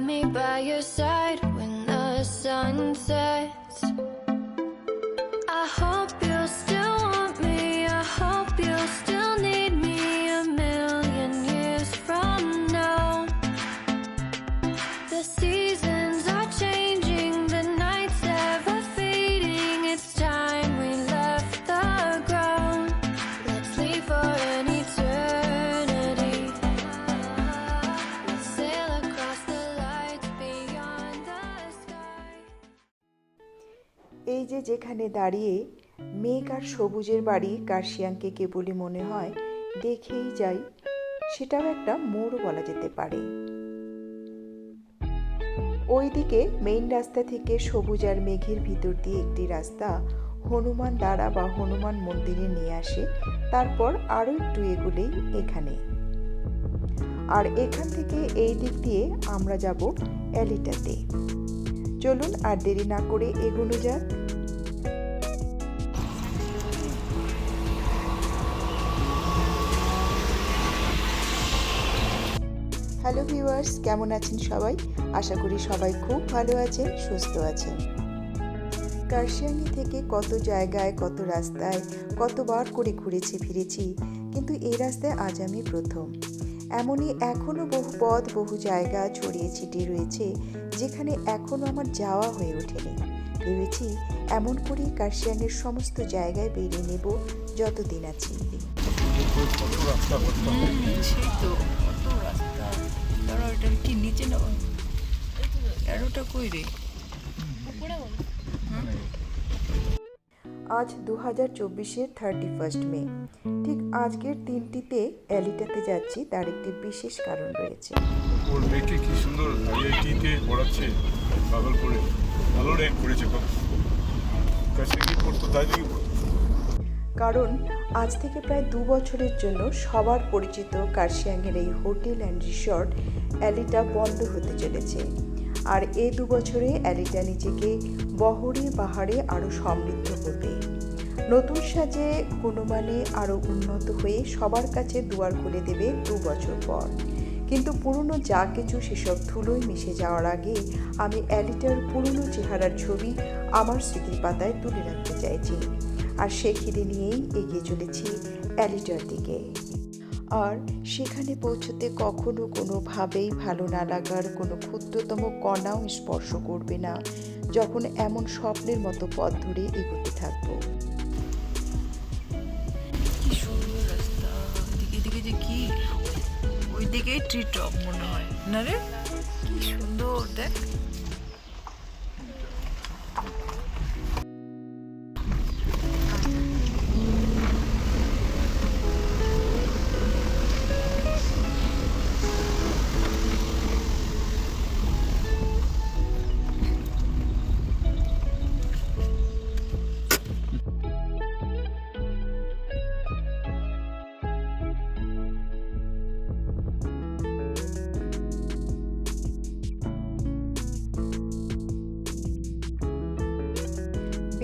me by your side when the sun sets. যেখানে দাঁড়িয়ে মেঘ আর সবুজের বাড়ি কার্শিয়াংকে কে কেবলই মনে হয় দেখেই যাই, সেটাও একটা মোড় বলা যেতে পারে। ওইদিকে মেইন রাস্তা থেকে সবুজ আর মেঘের ভিতর দিয়ে একটি রাস্তা হনুমান দ্বারা বা হনুমান মন্দিরে নিয়ে আসে, তারপর আরও একটু এগুলেই এখানে। আর এখান থেকে এই দিক দিয়ে আমরা যাব অ্যালিটাতে চলুন আর দেরি না করে এগোনো যাক। হ্যালো ভিউয়ার্স কেমন আছেন সবাই আশা করি সবাই খুব ভালো আছেন সুস্থ আছেন কার্শিয়ানি থেকে কত জায়গায় কত রাস্তায় কতবার করে ঘুরেছি ফিরেছি কিন্তু এই রাস্তায় আজ আমি প্রথম এমনই এখনও বহু পথ বহু জায়গা ছড়িয়ে ছিটিয়ে রয়েছে যেখানে এখনও আমার যাওয়া হয়ে ওঠেনি ভেবেছি এমন করেই কার্শিয়ানের সমস্ত জায়গায় বেরিয়ে নেব যতদিন আছি তো এটা কি নিচে নেব এরোটা কই রে? আজ দু হাজার চব্বিশের থার্টি ফার্স্ট মে। ঠিক আজকের দিনটিতে অ্যালিটাতে যাচ্ছি তার একটি বিশেষ কারণ রয়েছে। ওর মেয়েকে কি সুন্দর আইআইটিতে পড়াচ্ছে ভাগলপুরে ভালো র্যাঙ্ক করেছে খুব। কাছে কি পড়তো দার্জিলিং কারণ আজ থেকে প্রায় দু বছরের জন্য সবার পরিচিত কার্শিয়াংয়ের এই হোটেল অ্যান্ড রিসর্ট অ্যালিটা বন্ধ হতে চলেছে। আর এ দু বছরে অ্যালিটা নিজেকে বহরে পাহাড়ে আরও সমৃদ্ধ করবে। নতুন সাজে গুণমানে আরও উন্নত হয়ে সবার কাছে দুয়ার খুলে দেবে দু বছর পর। কিন্তু পুরনো যা কিছু সেসব ধুলোয় মিশে যাওয়ার আগে আমি অ্যালিটার পুরনো চেহারার ছবি আমার স্মৃতির পাতায় তুলে রাখতে চাইছি। আর সে খিদে নিয়েই এগিয়ে চলেছি অ্যালিটার দিকে। আর সেখানে পৌঁছতে কখনো কোনোভাবেই ভালো না লাগার কোনো ক্ষুদ্রতম কণাও স্পর্শ করবে না, যখন এমন স্বপ্নের মতো পথ ধরে এগোতে থাকব। মনে হয়। না কি সুন্দর, দেখ।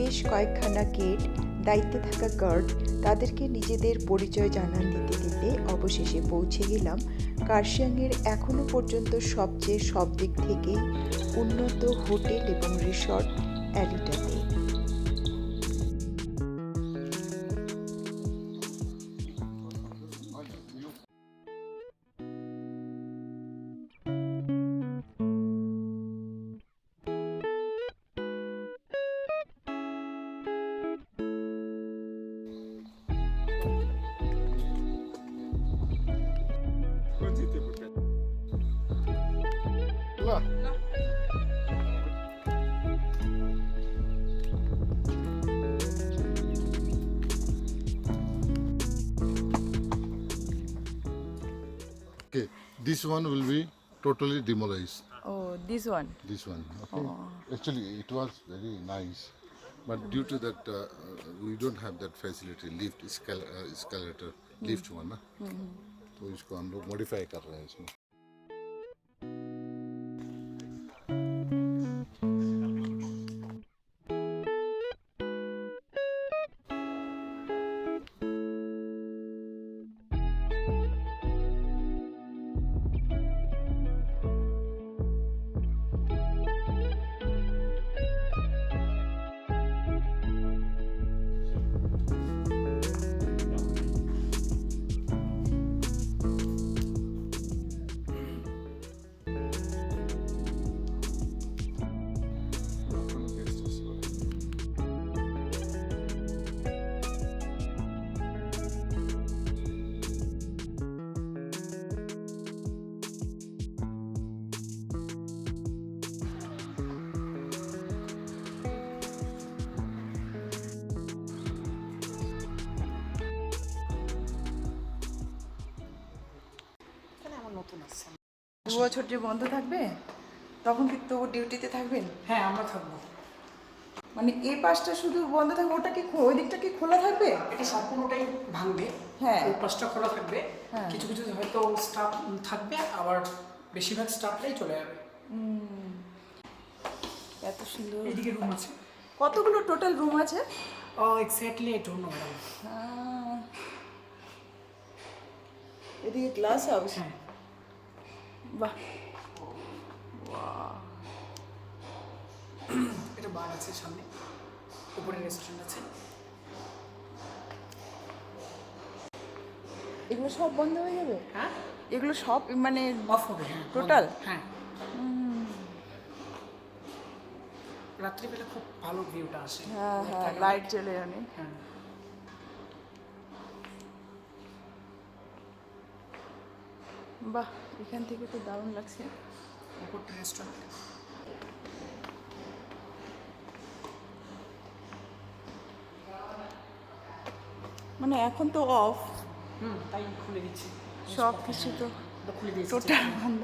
বেশ কয়েকখানা গেট, দায়িত্বে থাকা গার্ড তাদেরকে নিজেদের পরিচয় জানান দিতে দিতে অবশেষে পৌঁছে গেলাম। কার্শিয়াংয়ের এখনও পর্যন্ত সবচেয়ে সব দিক থেকে উন্নত হোটেল এবং রিসর্ট অ্যালিটাতে Hello. Okay, this one will be totally demolished. Oh, this one. This one. Okay. Oh. Actually, it was very nice, but due to that, uh, uh we don't have that facility lift uh, escalator lift hmm. one. ना तो hmm. इसको हम लोग modify कर रहे हैं इसमें দু বছর যে বন্ধ থাকবে? তখন কি তো ডিউটিতে থাকবেন? হ্যাঁ আমরা থাকব। মানে এই পাশটা শুধু বন্ধ থাকবে ওটা কি খো- ওই দিকটা কি খোলা থাকবে? এটা সম্পূর্ণটাই ভাঙবে। হ্যাঁ। ওই পাশটা খোলা থাকবে। হ্যাঁ। কিছু কিছু হয়তো স্টাফ থাকবে আবার বেশিরভাগ স্টাফটাই চলে যাবে। এত সুন্দর। এদিকে রুম আছে। কতগুলো টোটাল রুম আছে? ও এক্স্যাক্টলি এটা ম্যাডাম এদিকে গ্লাস হাউস হ্যাঁ। বাহ এটা বার আছে সামনে। উপরে রেস্টুরেন্ট আছে। এগুলো সব বন্ধ হয়ে যাবে? হ্যাঁ। এগুলো সব মানে অফ হবে হ্যাঁ Total? হ্যাঁ। রাত্রিবেলা খুব ভালো ভিউটা আসে। হ্যাঁ হ্যাঁ লাইট জ্বলে অনেক। হ্যাঁ। বাহ এখান থেকে তো দারুণ লাগছে। রেস্টুরেন্ট মানে এখন তো অফ হুম তাই খুলে দিচ্ছি। সব কিছু তো টোটাল বন্ধ।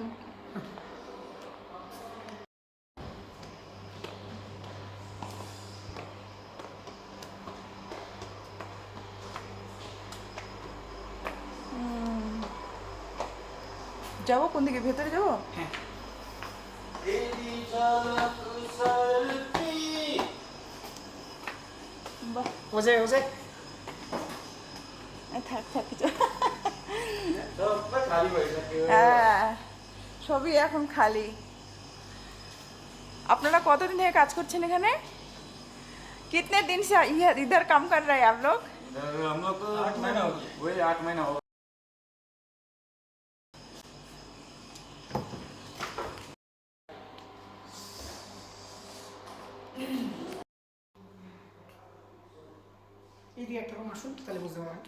যাবো কোন দিকে ভেতরে যাবো হ্যাঁ বাহ ও যায় ও যায় এ, থাক থাক কিছু হ্যাঁ সবই এখন খালি আপনারা কতদিন থেকে কাজ করছেন এখানে कितने दिन से ये- इधर काम कर रहे हैं आप लोग हम लोग तो आठ महीना हो गया वही आठ महीना हो একটা রুম আসুন তাহলে বুঝতে পারবেন।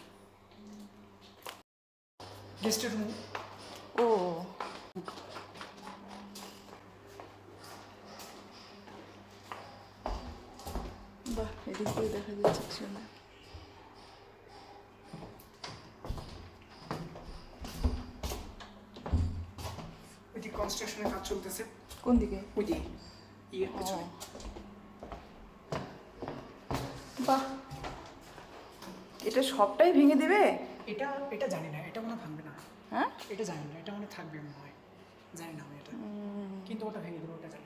ও। বাহ এদিক দিয়ে দেখা যাচ্ছে কি সুন্দর। ওইদিকে কনস্ট্রাকশনের কাজ চলতেছে। কোন দিকে? ওই দিকে ইয়ের পেছনে। বাহ এটা সবটাই ভেঙে দেবে? এটা এটা জানি না এটা মনে ভাঙবে না। হ্যাঁ? এটা জানি না এটা মনে থাকবে মনে হয়। জানি না আমি এটা। কিন্তু ওটা ভেঙে দেবো ওটা জানি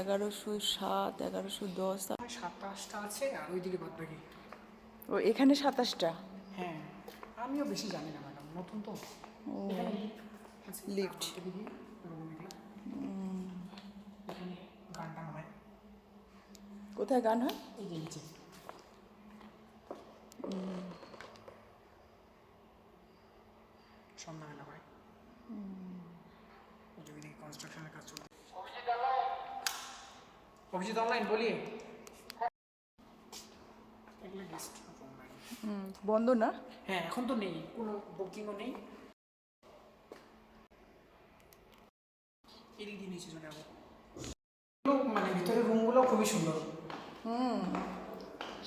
এগারোশো সাত এগারোশো দশ সাতাশটা আছে আর ওইদিকে বাদ বাকি। ও এখানে সাতাশটা? হ্যাঁ আমিও বেশি জানি না ম্যাডাম নতুন তো। টান হয়। কোথায় গান হয়? এই যে নিচে। সন্ধ্যাবেলা হয় কনস্ট্রাকশনের কাজ চলছে অভিজিৎ অনলাইন হুম, বন্ধ না হ্যাঁ এখন তো নেই কোনো বুকিংও নেই। এদিক দিয়ে নিচে চলে যাব। মানে ভিতরের রুমগুলো খুবই সুন্দর। হুম।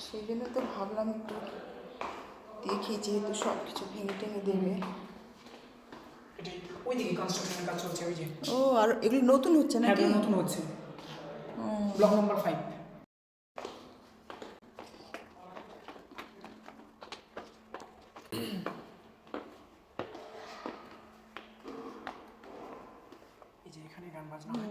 সেই জন্য তো ভাবলাম একটু দেখি যেহেতু সব কিছু ভেঙে টেঙে দেবে। ওইদিকে কনস্ট্রাকশনের কাজ চলছে ওই যে। ও আর এগুলো নতুন হচ্ছে হ্যাঁ নাকি? এগুলো নতুন হচ্ছে। ব্লক নাম্বার ফাইভ এই যে এখানে গান বাজনা হয়।